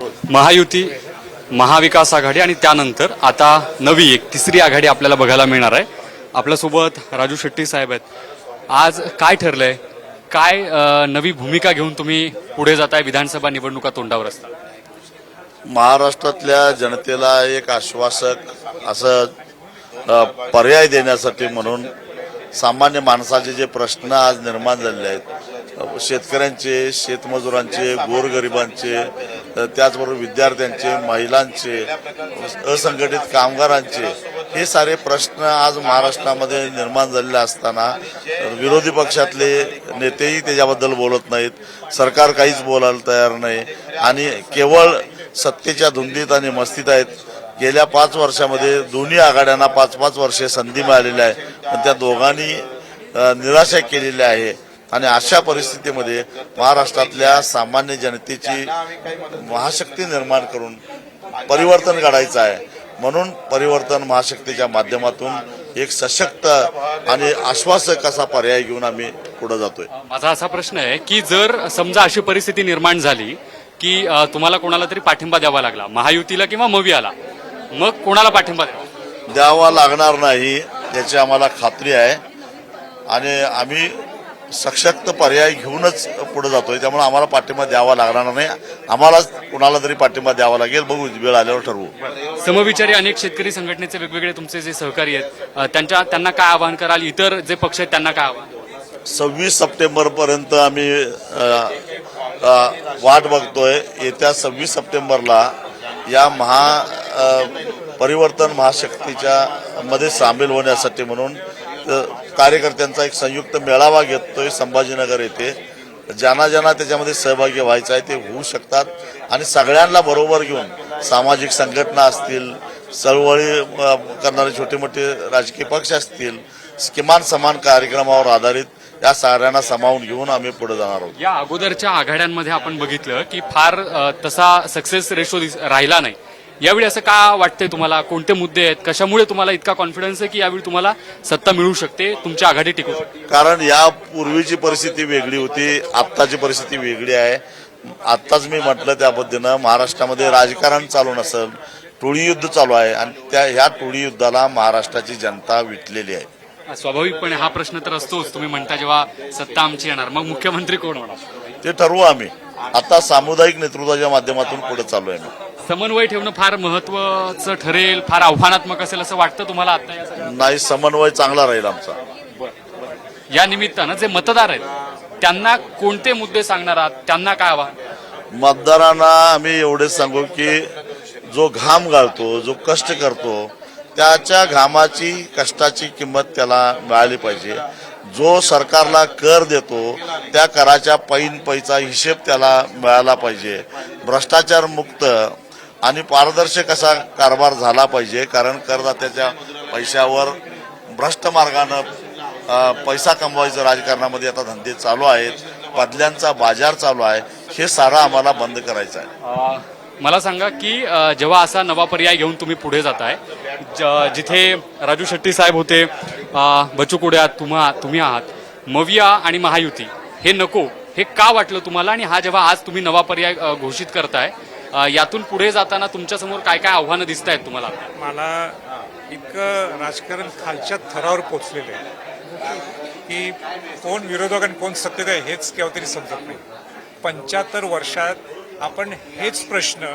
महायुती महाविकास आघाडी आणि त्यानंतर आता नवी एक तिसरी आघाडी आपल्याला बघायला मिळणार आहे. आपल्यासोबत राजू शेट्टी साहेब आहेत. आज काय ठरलंय? काय नवी भूमिका घेऊन तुम्ही पुढे जाताय? विधानसभा निवडणुका तोंडावर असता महाराष्ट्रातल्या जनतेला एक आश्वासक असं पर्याय देण्यासाठी म्हणून सामान्य माणसाचे जे प्रश्न आज निर्माण झालेले आहेत शेतकऱ्यांचे शेतमजुरांचे गोरगरिबांचे त्याचबरोबर विद्यार्थ्यांचे महिलांचे असंघटित कामगारांचे हे सारे प्रश्न आज महाराष्ट्रामध्ये निर्माण झालेले असताना विरोधी पक्षातले नेतेही त्याच्याबद्दल बोलत नाहीत. सरकार काहीच बोलायला तयार नाही. आणि केवळ सत्तेच्या धुंदीत आणि मस्तीत आहेत. गेल्या पाच वर्षामध्ये दोन्ही आघाड्यांना पाच पाच वर्षे संधी मिळालेली आहे. पण त्या दोघांनी निराशा केलेली आहे. आणि अशा परिस्थितीमध्ये महाराष्ट्रातल्या सामान्य जनतेची महाशक्ती निर्माण करून परिवर्तन घडायचं आहे. म्हणून परिवर्तन महाशक्तीच्या माध्यमातून एक सशक्त आणि आश्वासक असा पर्याय घेऊन आम्ही पुढे जातोय. माझा असा प्रश्न आहे की जर समजा अशी परिस्थिती निर्माण झाली की तुम्हाला कोणाला तरी पाठिंबा द्यावा लागला महायुतीला किंवा मवियाला मग कोणाला पाठिंबा द्यावा? द्यावा लागणार नाही याची आम्हाला खात्री आहे. आणि आम्ही सशक्त पर्याय घेऊनच पुढे जातोय. त्यामुळे आम्हाला पाठिंबा द्यावा लागणार नाही. आम्हाला कुणाला तरी पाठिंबा द्यावा लागेल. बघू वेळ आल्यावर ठरवू. समविचारी अनेक शेतकरी संघटनेचे वेगवेगळे तुमचे जे सहकारी आहेत त्यांच्या त्यांना काय आवाहन कराल? इतर जे पक्ष आहेत त्यांना काय आवाहन? सव्वीस सप्टेंबर पर्यंत आम्ही वाट बघतोय. येत्या सव्वीस सप्टेंबरला या महा परिवर्तन महाशक्तीच्या मध्ये सामील होण्यासाठी म्हणून कार्यकर्त्यांचा एक संयुक्त मेळावा घेतोय संभाजीनगर येथे. ज्यांना ज्यांना त्याच्यामध्ये सहभागी व्हायचं आहे ते होऊ शकतात. आणि सगळ्यांना बरोबर घेऊन सामाजिक संघटना असतील चळवळी करणारे छोटे मोठे राजकीय पक्ष असतील किमान समान कार्यक्रमावर आधारित या साऱ्यांना सामावून घेऊन आम्ही पुढे जाणार आहोत. या अगोदरच्या आघाड्यांमध्ये आपण बघितलं की फार तसा सक्सेस रेशो राहिला नाही. यावेळी असं का वाटतंय तुम्हाला? कोणते मुद्दे आहेत? कशामुळे तुम्हाला इतका कॉन्फिडन्स आहे की यावेळी तुम्हाला सत्ता मिळू शकते तुमची आघाडी टिकू शकते? कारण या पूर्वीची परिस्थिती वेगळी होती आत्ताची परिस्थिती वेगळी आहे. आत्ताच मी म्हटलं त्या पद्धतीनं महाराष्ट्रामध्ये राजकारण चालू नसेल टोळी युद्ध चालू आहे आणि त्या ह्या टोळी युद्धाला महाराष्ट्राची जनता विटलेली आहे. स्वाभाविकपणे हा प्रश्न तर असतोच. तुम्ही म्हणता जेव्हा सत्ता आमची येणार मग मुख्यमंत्री कोण होणार? ते ठरवू आम्ही. आता सामुदायिक नेतृत्वाच्या माध्यमातून पुढे चालू आहे समन्वय ठेवणं फार महत्वाचं ठरेल फार आव्हानात्मक असेल असं वाटतं तुम्हाला आता या सगळ्या नाही समन्वय चांगला राहील आमचा. या निमित्तानं जे मतदार आहेत त्यांना कोणते मुद्दे सांगणार आहात? त्यांना काय आव्हान? मतदारांना आम्ही एवढेच सांगू की जो घाम गाळतो जो कष्ट करतो त्याच्या घामाची कष्टाची किंमत त्याला मिळाली पाहिजे. जो सरकारला कर देतो त्या कराच्या पैन पैचा हिशेब त्याला मिळाला पाहिजे. भ्रष्टाचार मुक्त आणि पारदर्शक असा कारभार झाला पाहिजे कारण करदात्याच्या पैशावर भ्रष्ट मार्गानं पैसा कमवायचं राजकारणामध्ये आता धंदे चालू आहेत बदल्यांचा बाजार चालू आहे हे सारं आम्हाला बंद करायचं आहे. मला सांगा की जेव्हा असा नवा पर्याय घेऊन तुम्ही पुढे जाताय ज- जिथे राजू शेट्टी साहेब होते अ, बच्चू आहात तुम्हा तुम्ही आहात मविया आणि महायुती हे नको हे का वाटलं तुम्हाला? आणि हा जेव्हा आज तुम्ही नवा पर्याय घोषित करताय यातून पुढे जाताना तुमच्यासमोर काय काय आव्हानं दिसत आहेत तुम्हाला? मला इतकं राजकारण खालच्या थरावर पोचलेलं आहे की कोण विरोधक आणि कोण सत्तेत आहे हेच केव्हा तरी समजत नाही. पंच्याहत्तर वर्षात आपण हेच प्रश्न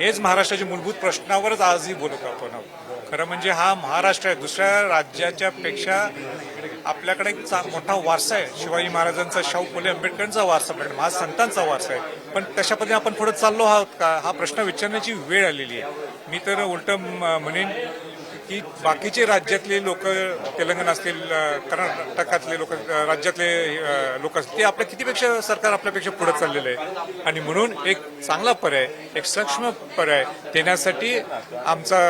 हेच महाराष्ट्राच्या मूलभूत प्रश्नावरच आजही बोलत आपण. आहोत खरं म्हणजे हा महाराष्ट्र आहे दुसऱ्या राज्याच्या पेक्षा आपल्याकडे एक मोठा वारसा आहे. शिवाजी महाराजांचा शाहू फुले आंबेडकरांचा वारसा आपल्याकडे महासंतांचा वारसा आहे. पण तशा पद्धतीने आपण पुढे चाललो आहोत का? हा प्रश्न विचारण्याची वेळ आलेली आहे. मी तर उलट म्हणेन की बाकीचे राज्यातले लोक तेलंगणा असतील कर्नाटकातले लोक राज्यातले लोक असतील ते आपल्या कितीपेक्षा सरकार आपल्यापेक्षा पुढे चाललेलं आहे. आणि म्हणून एक चांगला पर्याय एक सक्षम पर्याय देण्यासाठी आमचा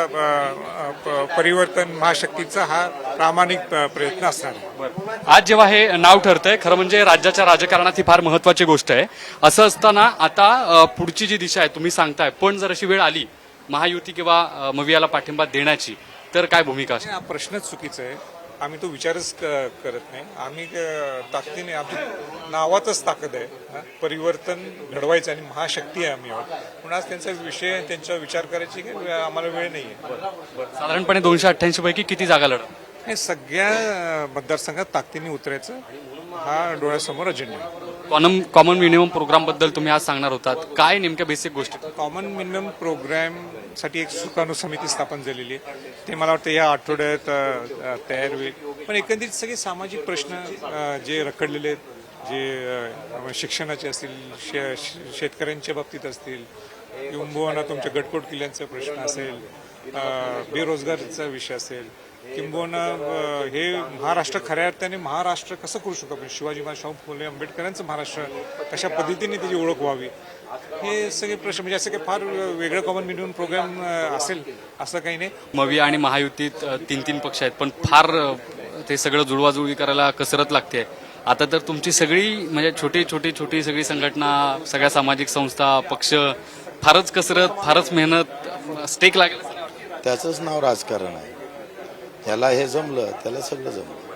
प- परिवर्तन महाशक्तीचा हा प्रामाणिक प्रयत्न असणार आहे. आज जेव्हा हे नाव ठरतंय खरं म्हणजे राज्याच्या राजकारणात ही फार महत्वाची गोष्ट आहे. असं असताना आता पुढची जी दिशा आहे तुम्ही सांगताय पण जर अशी वेळ आली महायुती किंवा मवियाला पाठिंबा देण्याची तर काय भूमिका असेल हा प्रश्नच चुकीचा आहे. आम्ही तो विचारच क- करत नाही. आम्ही क- ताकदीने आमची नावातच ताकद आहे हा. परिवर्तन घडवायचं आणि महाशक्ती आहे आम्ही आहोत म्हणून आज त्यांचा विषय त्यांचा विचार करायची काही आम्हाला वेळ नाही आहे साधारणपणे दोनशे अठ्ठ्याऐंशी पैकी किती जागा लढत? हे सगळ्या अ, मतदारसंघात ताकदीने उतरायचं. हा डोळ्यासमोर अजेंडा आहे. कॉमन कॉमन मिनिमम प्रोग्रामबद्दल तुम्ही आज सांगणार होतात. काय नेमक्या बेसिक गोष्टी? कॉमन मिनिमम प्रोग्रॅमसाठी एक सुकाणू समिती स्थापन झालेली आहे. ते मला वाटतं या आठवड्यात तयार होईल. पण एकंदरीत सगळे सामाजिक प्रश्न जे रखडलेले आहेत जे शिक्षणाचे असतील शे शे- शेतकऱ्यांच्या बाबतीत असतील किंबुवाना तुमच्या गटकोट किल्ल्यांचा प्रश्न असेल बेरोजगारीचा विषय असेल किंबहुना हे महाराष्ट्र खऱ्या अर्थाने महाराष्ट्र कसं करू शकतो आपण? शिवाजी महाराज शाहू फुले आंबेडकरांचं महाराष्ट्र कशा पद्धतीने त्याची ओळख व्हावी? हे सगळे प्रश्न म्हणजे असं काही फार वेगळं कॉमन मिनिमम प्रोग्राम असेल असं काही नाही. मविया आणि महायुतीत तीन तीन पक्ष आहेत. पण फार ते सगळं जुळवाजुळवी करायला कसरत लागते. आता तर तुमची सगळी म्हणजे छोटी छोटी छोटी सगळी संघटना सगळ्या सामाजिक संस्था पक्ष फारच कसरत फारच मेहनत स्टेक लागेल? त्याचंच नाव राजकारण आहे. ह्याला हे जमलं त्याला सगळं जमलं.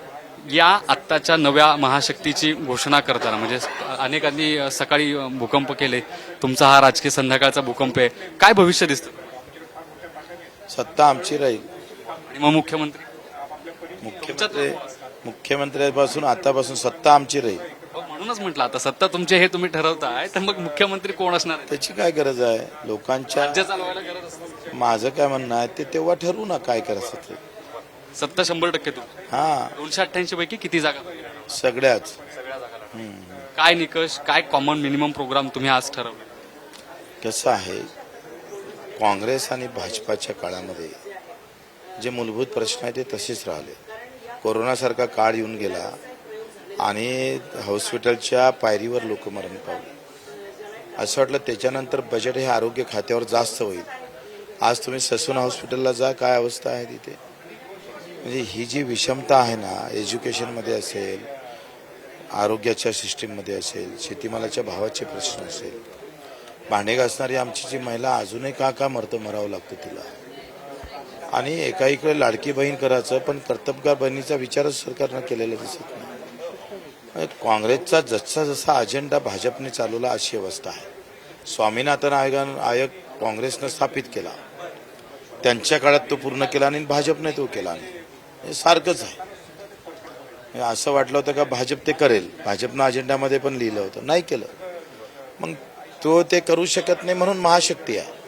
या आत्ताच्या नव्या महाशक्तीची घोषणा करताना म्हणजे अनेकांनी सकाळी भूकंप केले तुमचा हा राजकीय संध्याकाळचा भूकंप आहे काय भविष्य दिसतं? सत्ता आमची राहील. आणि मग मुख्यमंत्री? मुख्यमंत्री मुख्यमंत्र्यापासून आतापासून सत्ता आमची राहील. हो, म्हणूनच म्हटलं आता सत्ता तुमचे हे तुम्ही ठरवताय तर मग मुख्यमंत्री कोण असणार आहे? त्याची काय गरज आहे? लोकांच्या राज्य चालवायला गरज असते. माझं काय म्हणणं आहे ते तेव्हा ठरवू ना काय करायचं ते. सत्ता शंभर टक्के तू. हा. दोनशे अठ्ठ्याऐंशी पैकी किती जागा सगळ्याच. काय निकष काय कॉमन मिनिमम प्रोग्राम तुम्ही आज ठरवले? कसं आहे काँग्रेस आणि भाजपाच्या काळामध्ये जे मूलभूत प्रश्न आहेत ते तसेच राहिले. कोरोनासारखा काळ येऊन गेला आणि हॉस्पिटलच्या पायरीवर लोक मरण पावले. असं वाटलं त्याच्यानंतर बजेट हे आरोग्य खात्यावर जास्त होईल. आज तुम्ही ससून हॉस्पिटलला जा काय अवस्था आहे तिथे? म्हणजे ही जी विषमता आहे ना एज्युकेशनमध्ये असेल आरोग्याच्या सिस्टीममध्ये असेल शेतीमालाच्या भावाचे प्रश्न असेल भांडे घासणारी आमची जी महिला अजूनही का का मरतं मरावं लागतं तिला? आणि एका इकडे लाडकी बहीण करायचं पण कर्तबगार बहिणीचा विचारच सरकारनं केलेला दिसत नाही. म्हणजे काँग्रेसचा जसा जसा अजेंडा भाजपने चालवला अशी अवस्था आहे. स्वामीनाथन आयोगानं आयोग काँग्रेसनं स्थापित केला. त्यांच्या काळात तो पूर्ण केला आणि भाजपने तो केला नाही. हे सारखंच आहे. असं वाटलं होतं का भाजप ते करेल. भाजपनं अजेंडामध्ये पण लिहिलं होतं. नाही केलं. मग तो ते करू शकत नाही म्हणून महाशक्ती आहे.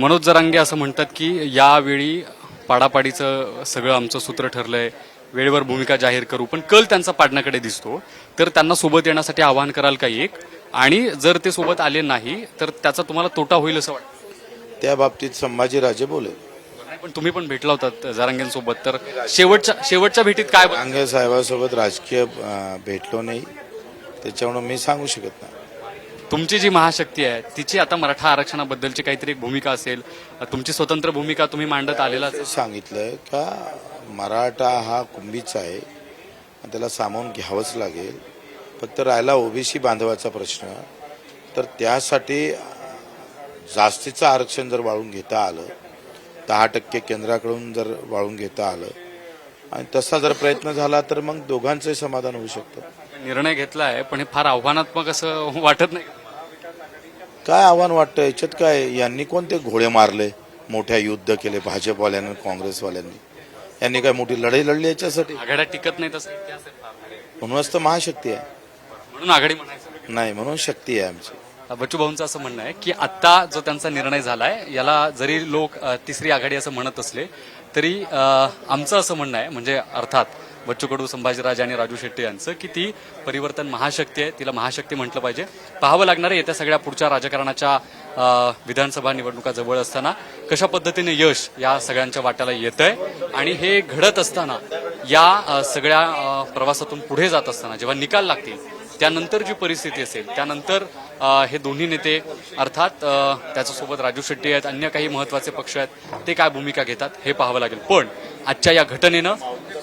मनोज जरांगे असं म्हणतात की यावेळी पाडापाडीचं सगळं आमचं सूत्र ठरलंय. वेळेवर भूमिका जाहीर करू. पण कल त्यांचा पाडण्याकडे दिसतो. तर त्यांना सोबत येण्यासाठी आवाहन कराल का एक? आणि जर ते सोबत आले नाही तर त्याचा तुम्हाला तोटा होईल असं वाटतं. त्या बाबतीत संभाजीराजे बोले पण तुम्ही पण भेटला होतात जरांगेंसोबत. तर शेवटच्या शेवटच्या भेटीत काय? रांगे साहेबासोबत राजकीय अं, भेटलो नाही. त्याच्यामुळे मी सांगू शकत नाही. तुमची जी महाशक्ती आहे तिची आता मराठा आरक्षणाबद्दलची काहीतरी एक भूमिका असेल तुमची स्वतंत्र भूमिका तुम्ही मांडत आलेला सांगितलं का मराठा हा कुंभीचा आहे. आणि त्याला सामावून घ्यावंच लागेल. फक्त राहिला ओबीसी बांधवाचा प्रश्न. तर त्यासाठी जास्तीचं आरक्षण जर वाळून घेता आलं दहा टक्के केंद्राकडून जर वाळून घेता आलं आणि तसा जर प्रयत्न झाला तर मग दोघांचंही समाधान होऊ शकतं. निर्णय घेतला आहे पण हे फार आव्हानात्मक असं वाटत नाही. काय आव्हान वाटतं? याच्यात काय? यांनी कोणते घोडे मारले? मोठ्या युद्ध केले भाजपवाल्यांनी काँग्रेसवाल्यांनी. यांनी काय मोठी लढाई लढली याच्यासाठी? आघाड्या टिकत नाही तसं. म्हणूनच तर महाशक्ती आहे. म्हणून आघाडी नाही म्हणून शक्ती आहे आमची. बच्चू भाऊंचं असं म्हणणं आहे की आता जो त्यांचा निर्णय झालाय याला जरी लोक तिसरी आघाडी असं म्हणत असले तरी आमचं असं म्हणणं आहे म्हणजे अर्थात बच्चू कडू संभाजीराजे आणि राजू शेट्टी यांचं की ती परिवर्तन महाशक्ती आहे तिला महाशक्ती म्हटलं पाहिजे. पाहावं लागणार आहे येत्या सगळ्या पुढच्या राजकारणाच्या विधानसभा निवडणुका जवळ असताना कशा पद्धतीने यश या सगळ्यांच्या वाट्याला येत आहे आणि हे घडत असताना या सगळ्या प्रवासातून पुढे जात असताना जेव्हा निकाल लागतील त्यानंतर जी परिस्थिती असेल त्यानंतर हे दोन्ही नेते अर्थात त्याच्यासोबत राजू शेट्टी आहेत अन्य काही महत्त्वाचे पक्ष आहेत ते काय भूमिका घेतात हे पाहावं लागेल. पण आजच्या या घटनेनं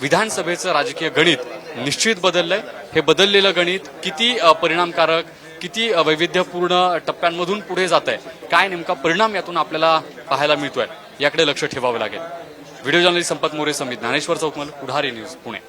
विधानसभेचं राजकीय गणित निश्चित बदललंय. हे बदललेलं गणित किती परिणामकारक किती वैविध्यपूर्ण टप्प्यांमधून पुढे जात आहे काय नेमका परिणाम यातून आपल्याला पाहायला मिळतोय याकडे लक्ष ठेवावं लागेल. व्हिडिओ जर्नलिस्ट संपत मोरे समित ज्ञानेश्वर चौकमल पुढारी न्यूज पुणे.